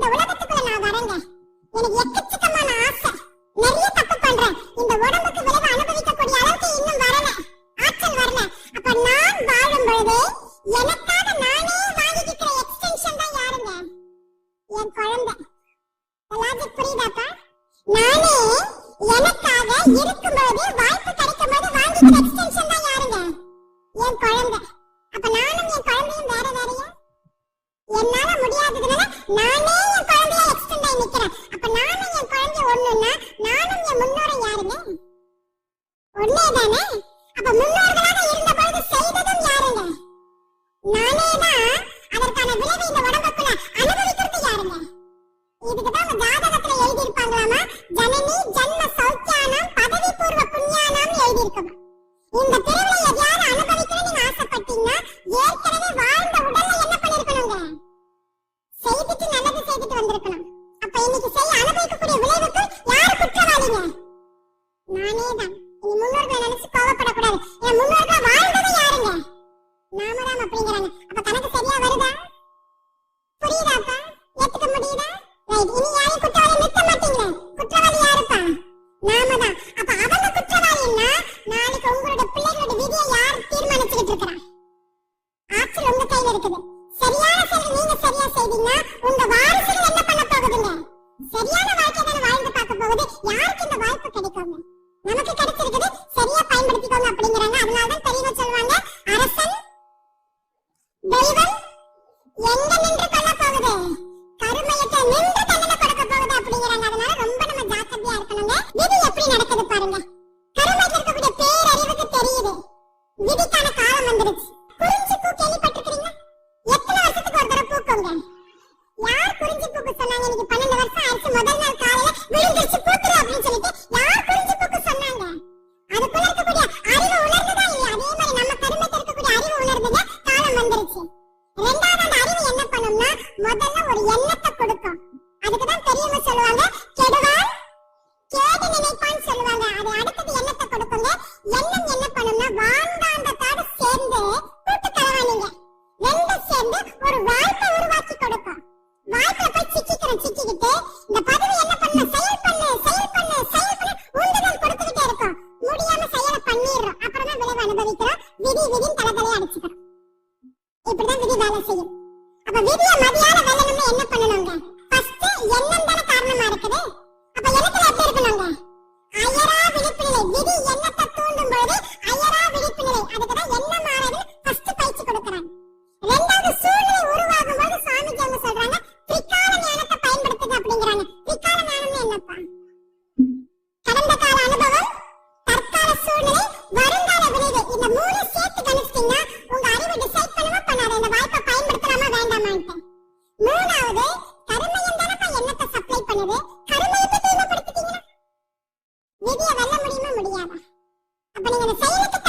இந்த உலகத்துக்குள்ள நான் வரேங்க. எனக்கு எக்கச்சக்கமான ஆசை. நிறைய தப்பு பண்றேன். இந்த உடம்புக்கு விளைவு அனுபவிக்கக்கூடிய அளவுக்கு இன்னும் வரல. ஆற்றல் வரல. அப்ப நான் வாழும் பொழுது எனக்காக நானே வாங்கிக்கிற எக்ஸ்டென்ஷன் தான் யாருங்க? என் குழந்தை. லாஜிக் புரியுதாப்பா? நானே எனக்காக இருக்கும் பொழுது ஒன்னேதானே? அப்ப முன்னோர்களாக இருந்த பொழுது செய்ததும் யாருங்க? நானே தான் அதற்கான விளைவு இந்த உடம்புக்குள்ள அனுபவிக்கிறது யாருங்க? இதுக்கு தான் ஜாதகத்துல எழுதி இருப்பாங்களாமா ஜனனி ஜன்ம சௌக்கியானம் பதவி இந்த பிறவில எதையாவது அனுபவிக்கணும்னு நீங்க ஆசைப்பட்டீங்கன்னா ஏற்க ரைட் இனி யாரையும் குற்றவாளி நிறுத்த மாட்டீங்களே? குற்றவாளி யாருப்பா நாம அப்ப அவங்க குற்றவாளின்னா நாளைக்கு உங்களோட பிள்ளைகளோட விதியை யார் தீர்மானிச்சுக்கிட்டு இருக்கிறா? ஆற்றல் உங்க கையில இருக்குது. சரியான செயல் நீங்க சரியா செய்தீங்கன்னா உங்க வாரிசுகள் என்ன பண்ண போகுதுங்க? சரியான வாழ்க்கை தானே வாழ்ந்து பார்க்க போகுது. யாருக்கு இந்த வாய்ப்பு கிடைக்குங்க? நமக்கு கிடைச்சிருக்குது. சரியா பயன்படுத்திக்கோங்க அப்படிங்கிறாங்க. அதனாலதான் பெரியவங்க சொல்லுவாங்க அரசன் தெய்வம் எங்க ஒரு வாய்ப்பை உருவாக்கி கொடுக்கும். வாய்ப்பை போய் சிக்கிக்கிறோம் இந்த பதவி என்ன பண்ண செயல் பண்ணு செயல் பண்ணு செயல் பண்ணு. உந்துதல் கொடுத்துக்கிட்டே இருக்கும். முடியாம செயலை பண்ணிடுறோம். அப்புறமா விளைவு அனுபவிக்கிறோம். விதி விதின்னு தலை தலையை அடிச்சுக்கிறோம். இப்படிதான் விதி வேலை செய்யும். அப்ப விதியை follow up the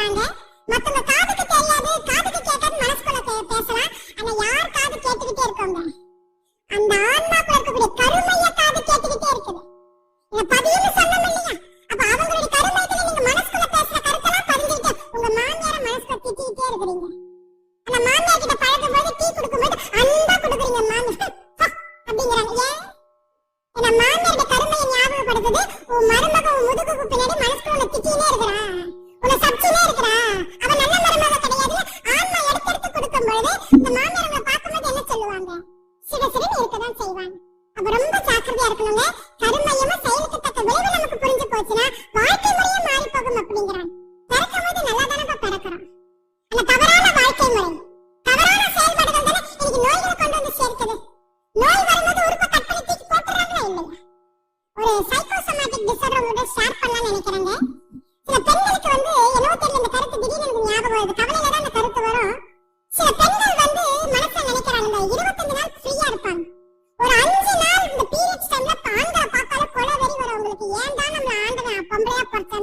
பேசுறாங்க. மத்தவங்க காதுக்கு தெரியாது காதுக்கு கேட்காது மனசுக்குள்ள பேசலாம். ஆனா யார் காது கேட்டுக்கிட்டே இருக்கோங்க? அந்த ஆன்மாக்குள்ள இருக்கக்கூடிய கருமைய காது கேட்டுக்கிட்டே இருக்குது. இதை பதிவு மாமியார் பார்க்கும்போது என்ன சொல்லுவாங்க? சிறு சிறுன்னு இருக்கதான் செய்வாங்க. அப்ப ரொம்ப ஜாக்கிரதையா இருக்கணுங்க. கருமையமா செயலுக்கு தக்க விளைவு நமக்கு புரிஞ்சு போச்சுன்னா வாழ்க்கை முறையும் மாறி போகும் அப்படிங்கிறாங்க. பிறக்கும் போது நல்லா தானே பிறக்கிறோம். ஆனா தவறான வாழ்க்கை முறை தவறான செயல்பாடுகள் தானே இன்னைக்கு நோய்களை கொண்டு வந்து சேர்க்குது. நோய் வரும்போது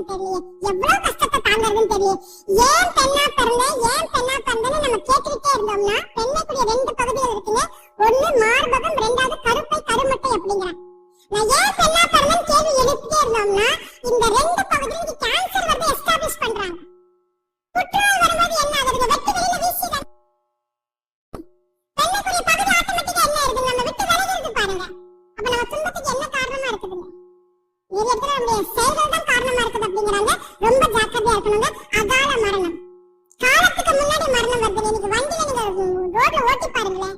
தெரியல எவ்வளவு கஷ்டத்தை தாங்கறதுன்னு தெரியல ஏன் பாருங்களேன்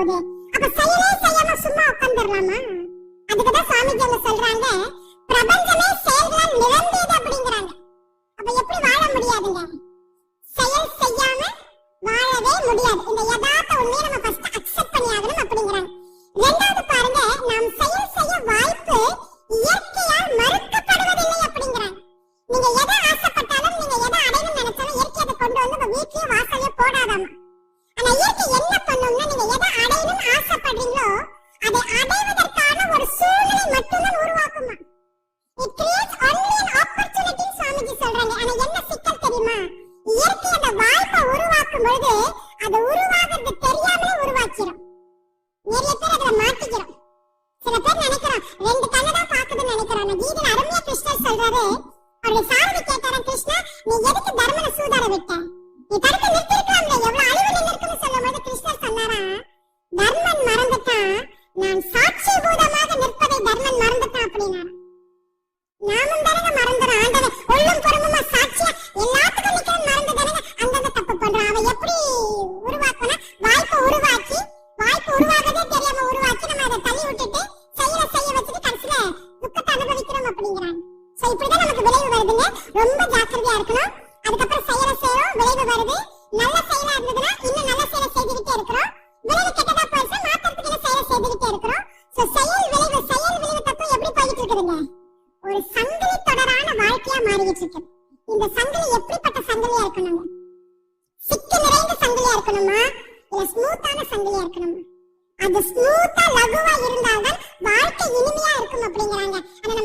போகுது. அப்ப செயலே செய்யாம சும்மா உட்கார்ந்துடலாமா? அதுக்கு தான் சாமிஜி என்ன சொல்றாங்க பிரபஞ்சமே செயல்களால் நிரம்பியது அப்படிங்கிறாங்க. அப்ப எப்படி வாழ முடியாதுங்க? செயல் செய்யாம வாழவே முடியாது. இந்த யதா வருது அது உருவாகிறது தெரியாமலே உருவாக்கிறோம் நிறைய பேர் அதுல மாட்டிக்கிறோம். சில பேர் நினைக்கிறோம் ரெண்டு கண்ணு தான் பாக்குதுன்னு நினைக்கிறோம். அந்த கீதையில அருமையா கிருஷ்ணர் சொல்றாரு அவருடைய சாரதி கேட்டாரா கிருஷ்ணா நீ எதுக்கு தர்மனை சூதாட விட்ட? நீ தடுத்து தொடரான வாழ்க்கையா இந்த சங்கிலி எப்படிப்பட்ட சங்கிலியா இருக்கணுங்க? சிக்கு நிறைந்த சங்கிலியா இருக்கணுமா? இல்ல ஸ்மூத்தான சங்கிலியா இருக்கணுமா? அது ஸ்மூத்தா லகுவா இருந்தால்தான் வாழ்க்கை இனிமையா இருக்கும் அப்படிங்கிறாங்க. ஆனா